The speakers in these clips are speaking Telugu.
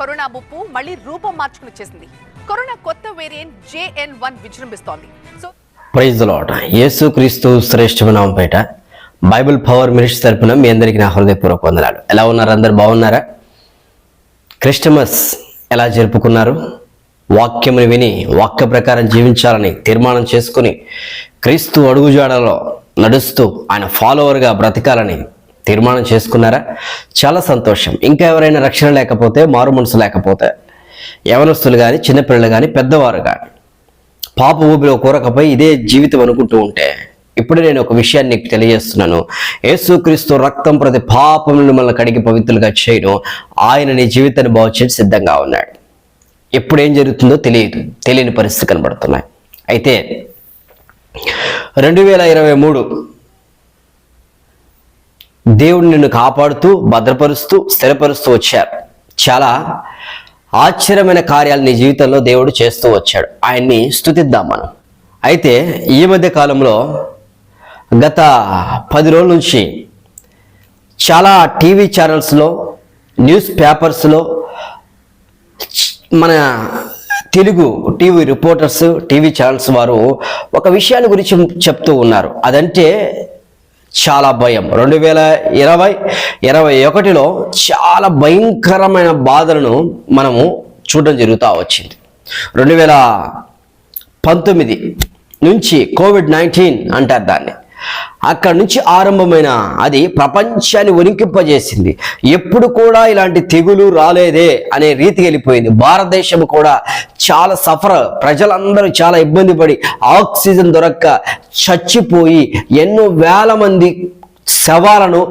కరోనా ముప్పు మళ్ళీ రూపం మార్చుకుని వచ్చేసింది కరోనా కొత్త వేరియంట్ జేఎన్ వన్ విజృంభిస్తోంది. సో ప్రైజ్ లాడ్ యేసుక్రీస్తు శ్రేష్టమైన పేట బైబిల్ పవర్ మినిస్ట్రీ తరపున మీ అందరికీ నా హృదయపూర్వక వందనాలు. ఎలా ఉన్నారు అందరు? బాగున్నారా? క్రిస్టమస్ ఎలా జరుపుకున్నారు? వాక్యముని విని వాక్య ప్రకారం జీవించాలని తీర్మానం చేసుకుని క్రీస్తు అడుగుజాడలో నడుస్తూ ఆయన ఫాలోవర్గా బ్రతకాలని తీర్మానం చేసుకున్నారా? చాలా సంతోషం. ఇంకా ఎవరైనా రక్షణ లేకపోతే మారు మనసు లేకపోతే యవనస్తులు కానీ చిన్నపిల్లలు కానీ పెద్దవారు కానీ పాప ఊపిలో కూరకపోయి ఇదే జీవితం అనుకుంటూ ఉంటే ఇప్పుడు నేను ఒక విషయాన్ని నీకు తెలియజేస్తున్నాను. యేసుక్రీస్తు రక్తం ప్రతి పాపములను మిమ్మల్ని కడిగి పవిత్రులుగా చేయను ఆయన నీ జీవితాన్ని బాగు చేసి సిద్ధంగా ఉన్నాడు. ఎప్పుడు ఏం జరుగుతుందో తెలియదు. తెలియని పరిస్థితి కనబడుతున్నాయి. అయితే రెండు వేల ఇరవై మూడు దేవుడు నిన్ను కాపాడుతూ భద్రపరుస్తూ స్థిరపరుస్తూ వచ్చారు చాలా ఆశ్చర్యమైన కార్యాలు నీ జీవితంలో దేవుడు చేస్తూ వచ్చాడు. ఆయన్ని స్థుతిద్దాం మనం. అయితే ఈ మధ్య కాలంలో గత పది రోజుల నుంచి చాలా టీవీ ఛానల్స్లో న్యూస్ పేపర్స్లో మన Telugu TV reporters TV channels వారు ఒక విషయాన్ని గురించి చెప్తూ ఉన్నారు. అదంటే చాలా భయం. రెండు వేల ఇరవై ఇరవై ఒకటిలో చాలా భయంకరమైన బాధలను మనము చూడడం జరుగుతూ వచ్చింది. రెండు వేల పంతొమ్మిది నుంచి కోవిడ్ నైన్టీన్ అంటారు దాన్ని. అక్కడి నుంచి ఆరంభమైన అది ప్రపంచాన్ని వణికింపజేసింది ఎప్పుడు కూడా ఇలాంటి తెగులు రాలేదే అనే రీతికి వెళ్ళిపోయింది. భారతదేశం కూడా చాలా సఫర్ ప్రజలందరూ చాలా ఇబ్బంది పడి ఆక్సిజన్ దొరక్క చచ్చిపోయి ఎన్నో వేల మంది శవాలను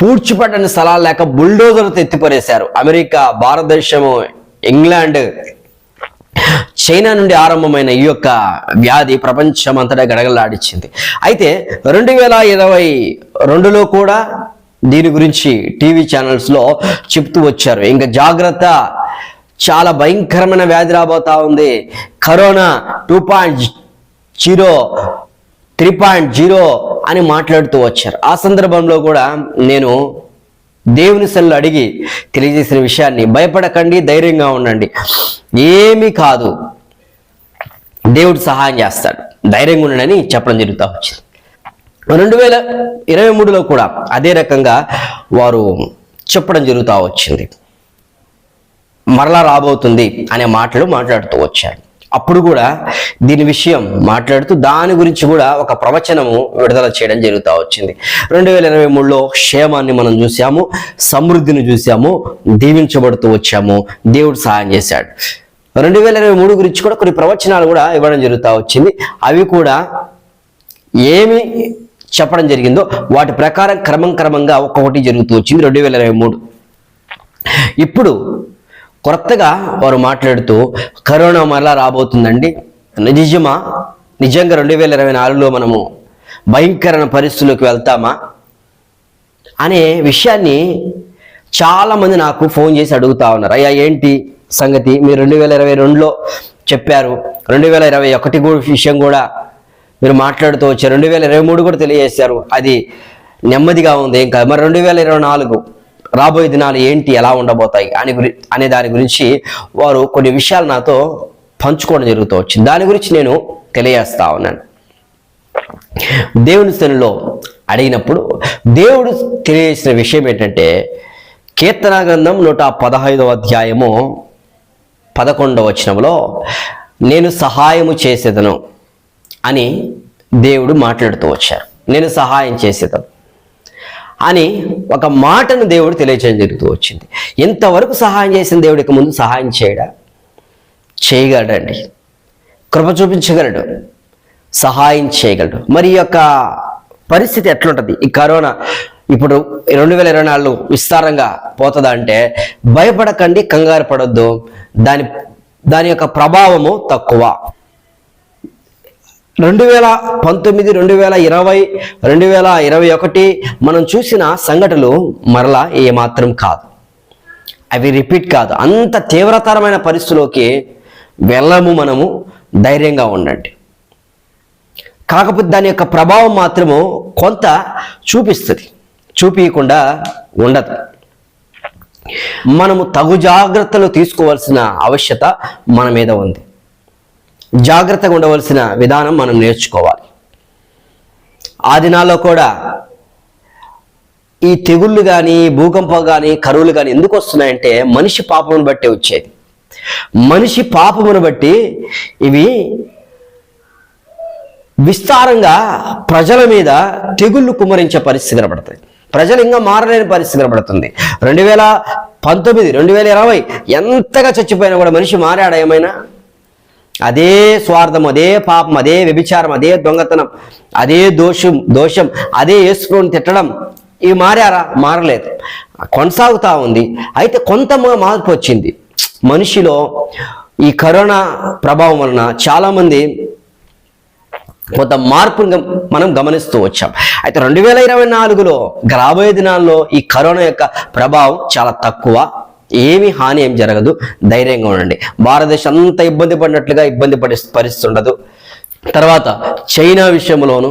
పూడ్చిపట్టని స్థలాలు లేక బుల్డోజర్తో ఎత్తిపరేశారు అమెరికా భారతదేశము ఇంగ్లాండ్ చైనా నుండి ఆరంభమైన ఈ యొక్క వ్యాధి ప్రపంచమంతటా గడగలాడించింది అయితే రెండు వేల ఇరవై రెండులో కూడా దీని గురించి టీవీ ఛానల్స్లో చెప్తూ వచ్చారు. ఇంకా జాగ్రత్త చాలా భయంకరమైన వ్యాధి రాబోతా ఉంది. Corona two point zero three point zero అని మాట్లాడుతూ వచ్చారు. ఆ సందర్భంలో కూడా నేను దేవుని సెల్లు అడిగి తెలియజేసిన విషయాన్ని భయపడకండి ధైర్యంగా ఉండండి. ఏమీ కాదు. దేవుడు సహాయం చేస్తాడు. ధైర్యంగా ఉండడని చెప్పడం జరుగుతూ వచ్చింది. రెండు వేల ఇరవై మూడులో కూడా అదే రకంగా వారు చెప్పడం జరుగుతూ వచ్చింది. మరలా రాబోతుంది అనే మాటలు మాట్లాడుతూ వచ్చాడు అప్పుడు కూడా దీని విషయం మాట్లాడుతూ దాని గురించి కూడా ఒక ప్రవచనము విడుదల చేయడం జరుగుతూ వచ్చింది. రెండు వేల ఇరవై మూడులో క్షేమాన్ని మనం చూసాము సమృద్ధిని చూసాము దీవించబడుతూ వచ్చాము దేవుడు సహాయం చేశాడు. రెండు వేల ఇరవై మూడు గురించి కూడా కొన్ని ప్రవచనాలు కూడా ఇవ్వడం జరుగుతూ వచ్చింది. అవి కూడా ఏమి చెప్పడం జరిగిందో వాటి ప్రకారం క్రమం క్రమంగా ఒక్కొక్కటి జరుగుతూ వచ్చింది రెండు వేల ఇరవై మూడు. ఇప్పుడు కొత్తగా వారు మాట్లాడుతూ కరోనా మరలా రాబోతుందండి. నిజమా? నిజంగా రెండు వేల ఇరవై నాలుగులో మనము భయంకరమైన పరిస్థితుల్లోకి వెళ్తామా? అనే విషయాన్ని చాలామంది నాకు ఫోన్ చేసి అడుగుతా ఉన్నారు. అయ్యా ఏంటి సంగతి? మీరు రెండు వేల ఇరవై రెండులో చెప్పారు. రెండు వేల ఇరవై ఒకటి కూడా విషయం కూడా మీరు మాట్లాడుతూ వచ్చారు. రెండు వేల ఇరవై మూడు కూడా తెలియజేశారు. అది నెమ్మదిగా ఉంది. ఏం కాదు. మరి రెండు వేల ఇరవై నాలుగు రాబోయే దినాలు ఏంటి ఎలా ఉండబోతాయి అని గురి అనే దాని గురించి వారు కొన్ని విషయాలు నాతో పంచుకోవడం జరుగుతూ వచ్చింది. దాని గురించి నేను తెలియజేస్తా ఉన్నాను. దేవుని శనిలో అడిగినప్పుడు దేవుడు తెలియజేసిన విషయం ఏంటంటే కీర్తన గ్రంథం నూట పదహైదవ అధ్యాయము పదకొండవ వచనంలో నేను సహాయము చేసేదను అని దేవుడు మాట్లాడుతూ వచ్చారు. నేను సహాయం చేసేదను. అని ఒక మాటను దేవుడు తెలియచేయడం జరుగుతూ వచ్చింది. ఇంతవరకు సహాయం చేసిన దేవుడికి ముందు సహాయం చేయడా? చేయగలడండి. కృప చూపించగలడు. సహాయం చేయగలడు. మరి యొక్క పరిస్థితి ఎట్లుంటుంది? ఈ కరోనా ఇప్పుడు రెండు వేల ఇరవై నాలుగు విస్తారంగా పోతుందా అంటే భయపడకండి కంగారు పడొద్దు. దాని దాని యొక్క ప్రభావము తక్కువ. రెండు వేల పంతొమ్మిది రెండు వేల ఇరవై రెండు వేల ఇరవై ఒకటి మనం చూసిన సంఘటనలు మరలా ఏమాత్రం కాదు. అవి రిపీట్ కాదు. అంత తీవ్రతరమైన పరిస్థితిలోకి వెళ్ళము మనము ధైర్యంగా ఉండండి. కాకపోతే దాని యొక్క ప్రభావం మాత్రము కొంత చూపిస్తుంది. చూపించకుండా ఉండదు. మనము తగు జాగ్రత్తలు తీసుకోవాల్సిన ఆవశ్యత మన మీద ఉంది. జాగ్రత్తగా ఉండవలసిన విధానం మనం నేర్చుకోవాలి. ఆ దినాల్లో కూడా ఈ తెగుళ్ళు కానీ భూకంపం కానీ కరువులు కానీ ఎందుకు వస్తున్నాయంటే మనిషి పాపమును బట్టే వచ్చేది. మనిషి పాపమును బట్టి ఇవి విస్తారంగా ప్రజల మీద తెగుళ్ళు కుమ్మరించే పరిస్థితి కనబడుతుంది ప్రజలు ఇంకా మారలేని పరిస్థితి కనబడుతుంది. రెండు వేల పంతొమ్మిది రెండు వేల ఇరవై ఎంతగా చచ్చిపోయినా కూడా మనిషి మారాడా ఏమైనా? అదే స్వార్థం అదే పాపం అదే వ్యభిచారం అదే దొంగతనం అదే దోషం దోషం అదే యేసుప్రభుని తిట్టడం ఇవి మారారా మారలేదు. కొనసాగుతా ఉంది. అయితే కొంత మార్పు వచ్చింది. మనిషిలో ఈ కరోనా ప్రభావం వలన చాలామంది కొంత మార్పును మనం గమనిస్తూ వచ్చాం. అయితే రెండు వేల ఇరవై నాలుగులో రాబోయే దినాల్లో ఈ కరోనా యొక్క ప్రభావం చాలా తక్కువ. ఏమి హాని ఏం జరగదు. ధైర్యంగా ఉండండి. భారతదేశం అంత ఇబ్బంది పడినట్లుగా ఇబ్బంది పడి పరిస్థితి ఉండదు. తర్వాత చైనా విషయంలోను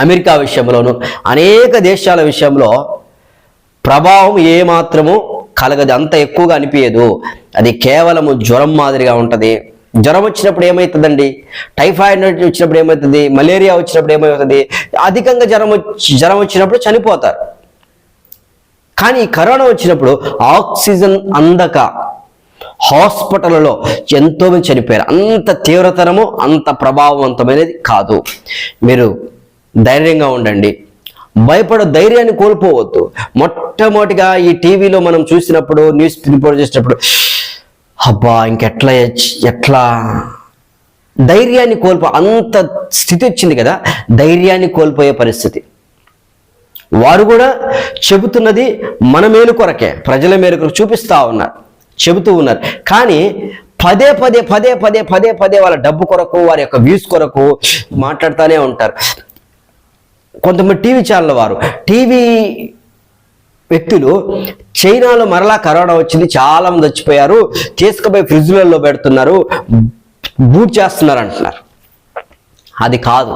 అమెరికా విషయంలోను అనేక దేశాల విషయంలో ప్రభావం ఏమాత్రము కలగదు. అంత ఎక్కువగా అనిపించదు అది కేవలము జ్వరం మాదిరిగా ఉంటుంది. జ్వరం వచ్చినప్పుడు ఏమవుతుందండి టైఫాయిడ్ వచ్చినప్పుడు ఏమవుతుంది మలేరియా వచ్చినప్పుడు ఏమవుతుంది అధికంగా జ్వరం వచ్చి జ్వరం వచ్చినప్పుడు చనిపోతారు. కానీ ఈ కరోనా వచ్చినప్పుడు ఆక్సిజన్ అందక హాస్పిటల్లో ఎంతోమంది చనిపోయారు. అంత తీవ్రతరము అంత ప్రభావవంతమైనది కాదు. మీరు ధైర్యంగా ఉండండి. భయపడ ధైర్యాన్ని కోల్పోవద్దు. మొట్టమొదటిగా ఈ టీవీలో మనం చూసినప్పుడు న్యూస్ రిపోర్ట్ చేసినప్పుడు అబ్బా ఇంకెట్లా ఎట్లా? ధైర్యాన్ని కోల్పో అంత స్థితి వచ్చింది కదా ధైర్యాన్ని కోల్పోయే పరిస్థితి. వారు కూడా చెబుతున్నది మన మేలు కొరకే ప్రజల మేరకు చూపిస్తూ ఉన్నారు చెబుతూ ఉన్నారు. కానీ పదే పదే పదే పదే పదే పదే వాళ్ళ డబ్బు కొరకు వారి యొక్క వ్యూస్ కొరకు మాట్లాడుతూనే ఉంటారు. కొంతమంది టీవీ ఛానల్ వారు టీవీ వ్యక్తులు చైనాలో మరలా కరోనా వచ్చింది చాలా మంది చచ్చిపోయారు తీసుకుపోయి ఫ్రిడ్జ్లలో పెడుతున్నారు బూట్ చేస్తున్నారు అంటున్నారు. అది కాదు.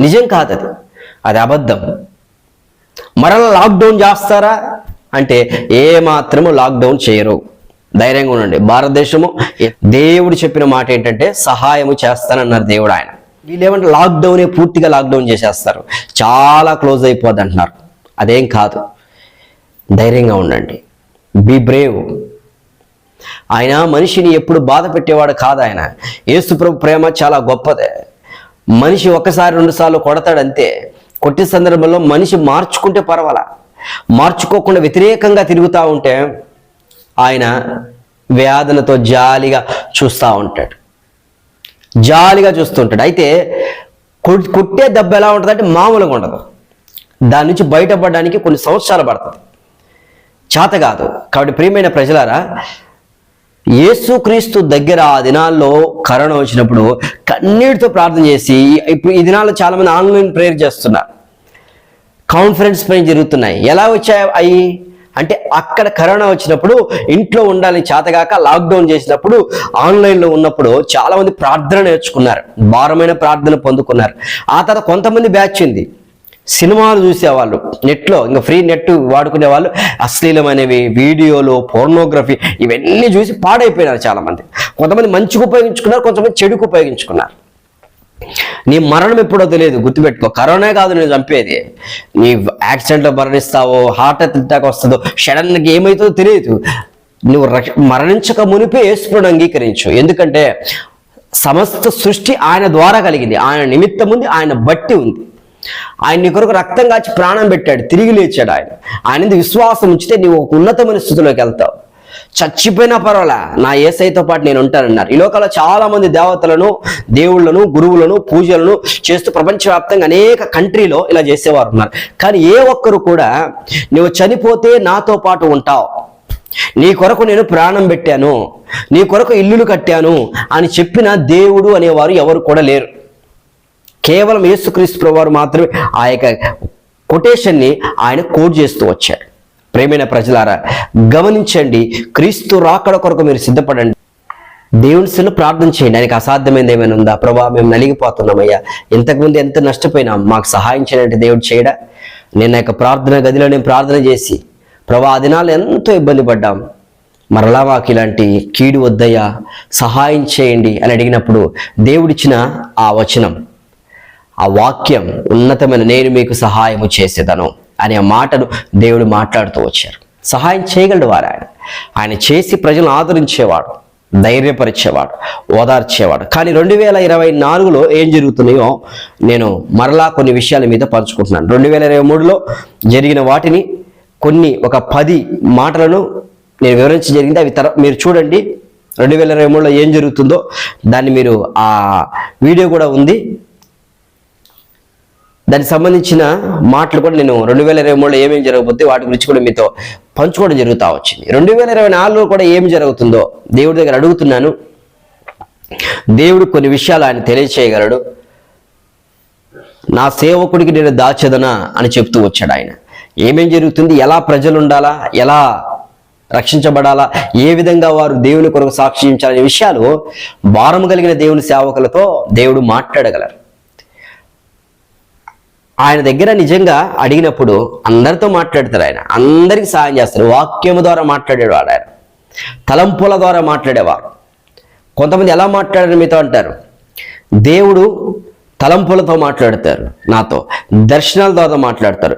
నిజం కాదు అది. అది అబద్ధం. మరలా లాక్డౌన్ చేస్తారా? అంటే ఏ మాత్రము లాక్డౌన్ చేయరు. ధైర్యంగా ఉండండి. భారతదేశము దేవుడు చెప్పిన మాట ఏంటంటే సహాయము చేస్తానన్నారు దేవుడు ఆయన. వీళ్ళేమంటే లాక్డౌనే పూర్తిగా లాక్డౌన్ చేసేస్తారు. చాలా క్లోజ్ అయిపోద్ది అంటున్నారు. అదేం కాదు. ధైర్యంగా ఉండండి. బీ బ్రేవ్ ఆయన మనిషిని ఎప్పుడు బాధ పెట్టేవాడు కాదు ఆయన. యేసుప్రభు ప్రేమ చాలా గొప్పదే. మనిషి ఒక్కసారి రెండుసార్లు కొడతాడంతే. కొట్టే సందర్భంలో మనిషి మార్చుకుంటే పర్వాలా? మార్చుకోకుండా వ్యతిరేకంగా తిరుగుతూ ఉంటే ఆయన వేదనతో జాలిగా చూస్తూ ఉంటాడు. జాలిగా చూస్తుంటాడు అయితే కొట్టే దెబ్బ ఎలా ఉంటుంది అంటే మామూలుగా ఉండదు. దాని నుంచి బయటపడడానికి కొన్ని సంవత్సరాలు పడుతుంది. చేత కాదు. కాబట్టి ప్రియమైన ప్రజలారా యేసుక్రీస్తు దగ్గర ఆ దినాల్లో కరోనా వచ్చినప్పుడు కన్నీటితో ప్రార్థన చేసి ఇప్పుడు ఈ దినాల్లో చాలామంది ఆన్లైన్ ప్రేయర్ చేస్తున్నారు. కాన్ఫరెన్స్ పైన జరుగుతున్నాయి. ఎలా వచ్చాయి అవి అంటే అక్కడ కరోనా వచ్చినప్పుడు ఇంట్లో ఉండాలని చేతగాక లాక్డౌన్ చేసినప్పుడు ఆన్లైన్లో ఉన్నప్పుడు చాలామంది ప్రార్థన నేర్చుకున్నారు. భారమైన ప్రార్థన పొందుకున్నారు. ఆ తర్వాత కొంతమంది బ్యాచ్ ఉంది. సినిమాలు చూసేవాళ్ళు. నెట్లో ఇంకా ఫ్రీ నెట్ వాడుకునే వాళ్ళు అశ్లీలమైనవి వీడియోలు పోర్నోగ్రఫీ ఇవన్నీ చూసి పాడైపోయినారు చాలా మంది కొంతమంది మంచిగా ఉపయోగించుకున్నారు కొంతమంది చెడుకు ఉపయోగించుకున్నారు. నీ మరణం ఎప్పుడో తెలియదు గుర్తుపెట్టుకో. కరోనా కాదు నేను చంపేది. నీ యాక్సిడెంట్లో మరణిస్తావో హార్ట్ అటాక్ వస్తుందో సడన్గా ఏమవుతుందో తెలియదు. నువ్వు మరణించక మునిపే ఏసుకుని అంగీకరించు. ఎందుకంటే సమస్త సృష్టి ఆయన ద్వారా కలిగింది. ఆయన నిమిత్తం ఉంది ఆయన బట్టి ఉంది. ఆయన నీ కొరకు రక్తం కాచి ప్రాణం పెట్టాడు తిరిగి లేచాడు ఆయన. ఆయన విశ్వాసం ఉంచితే నీవు ఒక ఉన్నతమైన స్థితిలోకి వెళ్తావు. చచ్చిపోయినా పర్వాలా నా ఏసైతో పాటు నేను ఉంటానన్నారు. ఈ లోకంలో చాలా మంది దేవతలను దేవుళ్ళను గురువులను పూజలను చేస్తూ ప్రపంచవ్యాప్తంగా అనేక కంట్రీలో ఇలా చేసేవారు ఉన్నారు. కానీ ఏ ఒక్కరు కూడా నువ్వు చనిపోతే నాతో పాటు ఉంటావు. నీ కొరకు నేను ప్రాణం పెట్టాను. నీ కొరకు ఇల్లులు కట్టాను అని చెప్పిన దేవుడు అనేవారు ఎవరు కూడా లేరు. కేవలం యేసుక్రీస్తు ప్రభువారు మాత్రమే ఆ యొక్క కొటేషన్ని ఆయన కోట్ చేస్తూ వచ్చాడు ప్రేమైన ప్రజలారా గమనించండి క్రీస్తు రాకడ కొరకు మీరు సిద్ధపడండి. దేవుని సిన్న ప్రార్థన చేయండి. ఆయనకి అసాధ్యమైనది ఏమైనా ఉందా? ప్రభా మేము నలిగిపోతున్నామయ్యా. ఇంతకుముందు ఎంత నష్టపోయినాం మాకు సహాయం చేయాలంటే దేవుడు చేయడా? నేను యొక్క ప్రార్థన గదిలో నేను ప్రార్థన చేసి ప్రభా ఆ దినాలు ఎంతో ఇబ్బంది పడ్డాం. మరలా మాకు ఇలాంటి కీడు వద్దయ్యా. సహాయం చేయండి అని అడిగినప్పుడు దేవుడిచ్చిన ఆ వచనం. ఆ వాక్యం ఉన్నతమైన నేను మీకు సహాయము చేసేదను అనే మాటను దేవుడు మాట్లాడుతూ వచ్చారు. సహాయం చేయగలడు వారు ఆయన. ఆయన చేసి ప్రజలను ఆదరించేవాడు ధైర్యపరిచేవాడు ఓదార్చేవాడు. కానీ రెండు వేల ఇరవై నాలుగులో ఏం జరుగుతున్నాయో నేను మరలా కొన్ని విషయాల మీద పంచుకుంటున్నాను. రెండు వేల ఇరవై మూడులో జరిగిన వాటిని కొన్ని ఒక పది మాటలను నేను వివరించి జరిగింది. అవి తర మీరు చూడండి. రెండు వేల ఇరవై మూడులో ఏం జరుగుతుందో దాన్ని మీరు ఆ వీడియో కూడా ఉంది. దానికి సంబంధించిన మాటలు కూడా నేను రెండు వేల ఇరవై మూడులో ఏమేమి జరగబోతే వాటి గురించి కూడా మీతో పంచుకోవడం జరుగుతూ వచ్చింది. రెండు వేల ఇరవై నాలుగులో కూడా ఏమి జరుగుతుందో దేవుడి దగ్గర అడుగుతున్నాను. దేవుడు కొన్ని విషయాలు ఆయన తెలియచేయగలడు. నా సేవకుడికి నేను దాచెదనా అని చెప్తూ వచ్చాడు ఆయన. ఏమేం జరుగుతుంది? ఎలా ప్రజలు ఉండాలా? ఎలా రక్షించబడాలా? ఏ విధంగా వారు దేవుని కొరకు సాక్షించాలనే విషయాలు భారం కలిగిన దేవుని సేవకులతో దేవుడు మాట్లాడగలరు. ఆయన దగ్గర నిజంగా అడిగినప్పుడు అందరితో మాట్లాడతారు ఆయన. అందరికి సహాయం చేస్తారు. వాక్యము ద్వారా మాట్లాడేవాడు ఆయన. తలంపుల ద్వారా మాట్లాడేవారు. కొంతమంది ఎలా మాట్లాడారు మీతో అంటారు? దేవుడు తలంపులతో మాట్లాడతారు నాతో. దర్శనాల ద్వారా మాట్లాడతారు.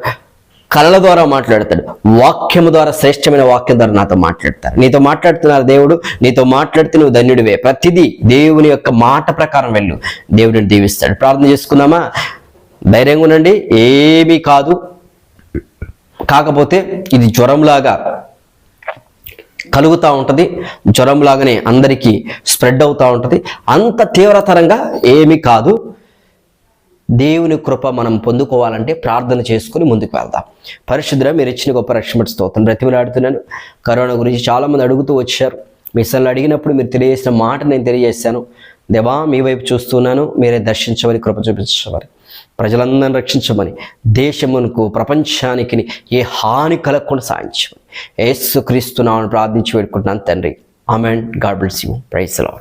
కళల ద్వారా మాట్లాడతాడు. వాక్యము ద్వారా శ్రేష్టమైన వాక్యం ద్వారా నాతో మాట్లాడతారు. నీతో మాట్లాడుతున్నారు దేవుడు. నీతో మాట్లాడితే నువ్వు ధన్యుడివే. ప్రతిదీ దేవుని యొక్క మాట ప్రకారం వెళ్ళు. దేవుడిని దీవిస్తాడు. ప్రార్థన చేసుకుందామా? ధైర్యంగా ఉండండి. ఏమీ కాదు. కాకపోతే ఇది జ్వరంలాగా కలుగుతూ ఉంటుంది. జ్వరంలాగానే అందరికీ స్ప్రెడ్ అవుతూ ఉంటుంది. అంత తీవ్రతరంగా ఏమీ కాదు. దేవుని కృప మనం పొందుకోవాలంటే ప్రార్థన చేసుకుని ముందుకు వెళ్దాం. పరిశుద్ధ మీరు ఇచ్చిన గొప్ప రక్షణ స్తోత్రం. బ్రతిమలాడుతున్నాను. కరోనా గురించి చాలామంది అడుగుతూ వచ్చారు. మిమ్మల్ని అడిగినప్పుడు మీరు తెలియజేసిన మాట నేను తెలియజేశాను. దేవా మీ వైపు చూస్తున్నాను. మీరే దర్శించమని కృప చూపించమని. ప్రజలందరిని రక్షించమని దేశమునకు ప్రపంచానికి ఏ హాని కలగకుండా సాధించమని. యేసు నామను ప్రార్థించి పెట్టుకుంటున్నాను తండ్రి. ఆమె god bless you. Praise Lord